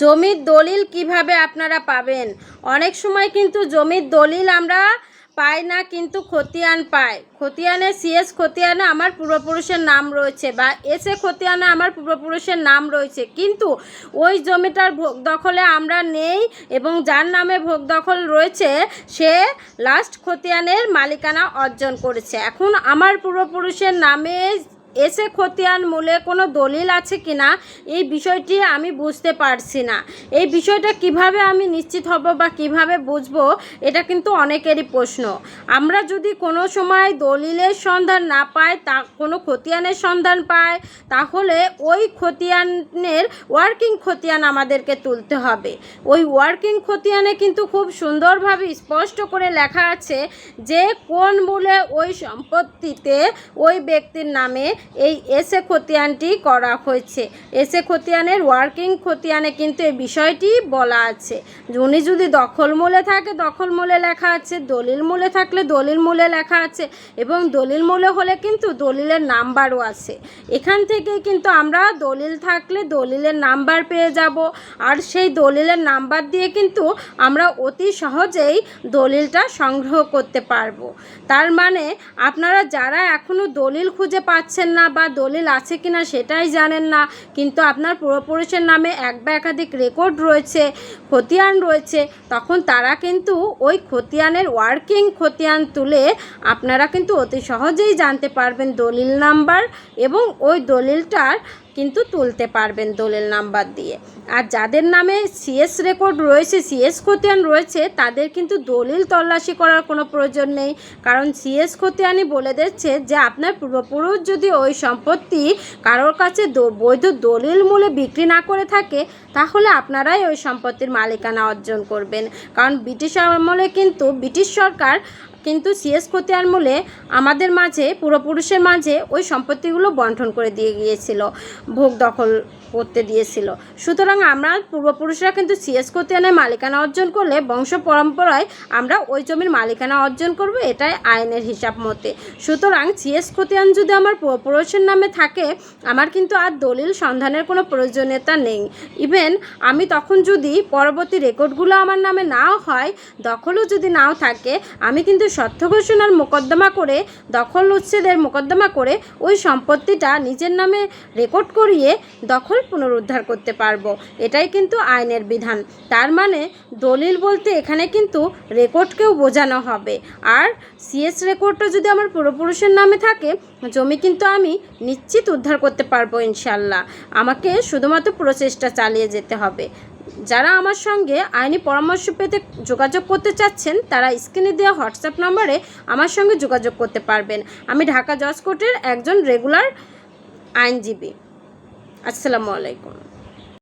জমির দলিল কীভাবে আপনারা পাবেন? অনেক সময় কিন্তু জমির দলিল আমরা পাই না, কিন্তু খতিয়ান পাই। খতিয়ানে সিএস খতিয়ানে আমার পূর্বপুরুষের নাম রয়েছে বা এস এ খতিয়ানে আমার পূর্বপুরুষের নাম রয়েছে। কিন্তু ওই জমিটার ভোগ দখলে আমরা নেই এবং যার নামে ভোগ দখল রয়েছে, সে লাস্ট খতিয়ানের মালিকানা অর্জন করেছে। এখন আমার পূর্বপুরুষের নামে এসে খতিয়ান মূলে কোনো দলিল আছে কি না, এই বিষয়টি আমি বুঝতে পারছি না। এই বিষয়টা কীভাবে আমি নিশ্চিত হব বা কীভাবে বুঝব, এটা কিন্তু অনেকেরই প্রশ্ন। আমরা যদি কোনো সময় দলিলের সন্ধান না পাই, তা কোনো খতিয়ানের সন্ধান পাই, তাহলে ওই খতিয়ানের ওয়ার্কিং খতিয়ান আমাদেরকে তুলতে হবে। ওই ওয়ার্কিং খতিয়ানে কিন্তু খুব সুন্দরভাবে স্পষ্ট করে লেখা আছে যে কোন মূলে ওই সম্পত্তিতে ওই ব্যক্তির নামে এই এসে খতিয়ানটি করা হয়েছে। এসে খতিয়ানের ওয়ার্কিং খতিয়ানে কিন্তু এই বিষয়টি বলা আছে। উনি যদি দখল মূলে থাকে, দখল মূলে লেখা আছে, দলিল মূলে থাকলে দলিল মূলে লেখা আছে এবং দলিল মূলে হলে কিন্তু দলিলের নাম্বারও আছে। এখান থেকেই কিন্তু আমরা দলিল থাকলে দলিলের নাম্বার পেয়ে যাব। আর সেই দলিলের নাম্বার দিয়ে কিন্তু আমরা অতি সহজেই দলিলটা সংগ্রহ করতে পারব। তার মানে আপনারা যারা এখনও দলিল খুঁজে পাচ্ছেন না বা দলিল আছে কি না সেটাই জানেন না। কিন্তু আপনার পূর্বপুরুষের নামে এক বা একাধিক রেকর্ড রয়েছে, খতিয়ান রয়েছে, তখন তারা কিন্তু ওই খতিয়ানের ওয়ার্কিং খতিয়ান তুলে আপনারা কিন্তু অতি সহজেই জানতে পারবেন দলিল নাম্বার এবং ওই দলিলটার কিন্তু তুলতে পারবেন দলিল নাম্বার দিয়ে। আর যাদের নামে সিএস রেকর্ড রয়েছে সিএস খতিয়ান রয়েছে, তাদের কিন্তু দলিল তল্লাশি করার কোনো প্রয়োজন নেই। কারণ সিএস খতিয়ানই বলে দিচ্ছে যে, আপনার পূর্বপুরুষ যদি ওই সম্পত্তি কারোর কাছে বৈধ দলিল মূলে বিক্রি না করে থাকে, তাহলে আপনারাই ওই সম্পত্তির মালিকানা অর্জন করবেন। কারণ ব্রিটিশ আমলে কিন্তু ব্রিটিশ সরকার কিন্তু সিএস খতিয়ান মূলে আমাদের মাঝে পূর্বপুরুষের মাঝে ওই সম্পত্তিগুলো বন্টন করে দিয়ে গিয়েছিল, ভোগ দখল করতে দিয়েছিল। সুতরাং আমরা পূর্বপুরুষরা কিন্তু সিএস খতিয়ানের মালিকানা অর্জন করলে বংশ পরম্পরায় আমরা ওই জমির মালিকানা অর্জন করব, এটাই আইনের হিসাব মতে। সুতরাং সিএস খতিয়ান যদি আমার পূর্বপুরুষের নামে থাকে, আমার কিন্তু আর দলিল সন্ধানের কোনো প্রয়োজনীয়তা নেই। ইভেন আমি তখন যদি পরবর্তী রেকর্ডগুলো আমার নামে নাও হয়, দখলও যদি নাও থাকে, আমি কিন্তু সত্য ঘোষণার মোকদ্দমা করে, দখল উচ্ছেদের মোকদ্দমা করে ওই সম্পত্তিটা নিজের নামে রেকর্ড করিয়ে দখল পুনরুদ্ধার করতে পারব। এটাই কিন্তু আইনের বিধান। তার মানে দলিল বলতে এখানে কিন্তু রেকর্ডকেও বোঝানো হবে। আর সিএস রেকর্ডটা যদি আমার পূর্বপুরুষের নামে থাকে, জমি কিন্তু আমি নিশ্চিত উদ্ধার করতে পারব ইনশাল্লাহ। আমাকে শুধুমাত্র প্রচেষ্টা চালিয়ে যেতে হবে। যারা আমার সঙ্গে আইনি পরামর্শ পেতে যোগাযোগ করতে চাচ্ছেন, তারা স্ক্রিনে দেওয়া হোয়াটসঅ্যাপ নম্বরে আমার সঙ্গে যোগাযোগ করতে পারবেন। আমি ঢাকা জজ কোর্টের একজন রেগুলার আইনজীবী। আসসালামু আলাইকুম।